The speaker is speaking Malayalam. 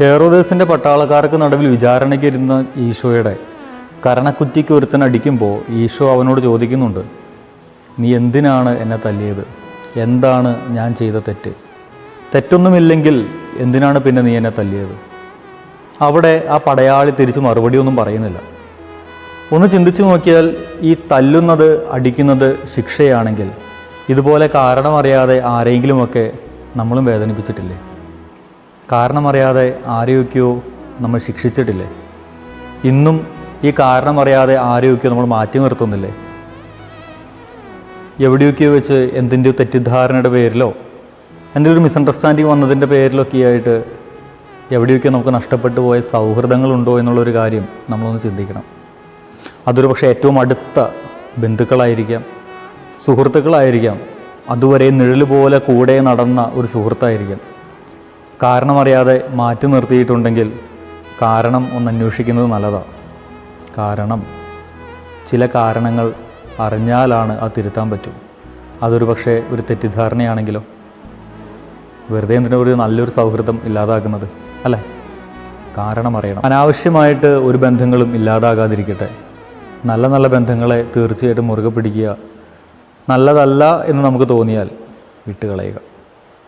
ഹേറോദേസിന്റെ പട്ടാളക്കാർക്ക് നടുവിൽ വിചാരണയ്ക്കിരുന്ന ഈശോയുടെ കരണക്കുറ്റിക്ക് ഒരുത്തൻ അടിക്കുമ്പോൾ ഈശോ അവനോട് ചോദിക്കുന്നുണ്ട് നീ എന്തിനാണ് എന്നെ തല്ലിയത്? എന്താണ് ഞാൻ ചെയ്ത തെറ്റ്? തെറ്റൊന്നുമില്ലെങ്കിൽ എന്തിനാണ് പിന്നെ നീ എന്നെ തല്ലിയത്? അവിടെ ആ പടയാളി തിരിച്ച് മറുപടിയൊന്നും പറയുന്നില്ല. ഒന്ന് ചിന്തിച്ചു നോക്കിയാൽ ഈ തല്ലുന്നത് അടിക്കുന്നത് ശിക്ഷയാണെങ്കിൽ ഇതുപോലെ കാരണമറിയാതെ ആരെങ്കിലുമൊക്കെ നമ്മളും വേദനിപ്പിച്ചിട്ടില്ലേ? കാരണമറിയാതെ ആരെയൊക്കെയോ നമ്മൾ ശിക്ഷിച്ചിട്ടില്ലേ? ഇന്നും ഈ കാരണമറിയാതെ ആരെയൊക്കെയോ നമ്മൾ മാറ്റി നിർത്തുന്നില്ലേ? എവിടെയൊക്കെയോ വെച്ച് എന്തിന്റെയോ തെറ്റിദ്ധാരണയുടെ പേരിലോ എന്തെങ്കിലും ഒരു മിസ്അണ്ടർസ്റ്റാൻഡിങ് വന്നതിന്റെ പേരിലൊക്കെ ആയിട്ട് എവിടെയൊക്കെ നമുക്ക് നഷ്ടപ്പെട്ടു പോയ സൗഹൃദങ്ങളുണ്ടോ എന്നുള്ളൊരു കാര്യം നമ്മളൊന്ന് ചിന്തിക്കണം. അതൊരു പക്ഷേ ഏറ്റവും അടുത്ത ബന്ധുക്കളായിരിക്കാം സുഹൃത്തുക്കളായിരിക്കാം അതുവരെ നിഴൽ പോലെ കൂടെ നടന്ന ഒരു സുഹൃത്തായിരിക്കാം. കാരണമറിയാതെ മാറ്റി നിർത്തിയിട്ടുണ്ടെങ്കിൽ കാരണം ഒന്ന് അന്വേഷിക്കുന്നത് നല്ലതാണ് കാരണം ചില കാരണങ്ങൾ അറിഞ്ഞാലാണ് അത് തിരുത്താൻ പറ്റും. അതൊരു പക്ഷേ ഒരു തെറ്റിദ്ധാരണയാണെങ്കിലോ? വെറുതെ എന്തിനാ ഒരു നല്ലൊരു സൗഹൃദം ഇല്ലാതാക്കുന്നത് അല്ലേ? കാരണം അറിയണം. അനാവശ്യമായിട്ട് ഒരു ബന്ധങ്ങളും ഇല്ലാതാകാതിരിക്കട്ടെ. നല്ല നല്ല ബന്ധങ്ങളെ തീർച്ചയായിട്ടും മുറുകെ പിടിക്കുക നല്ലതല്ല എന്ന് നമുക്ക് തോന്നിയാൽ വിട്ടുകളയുക.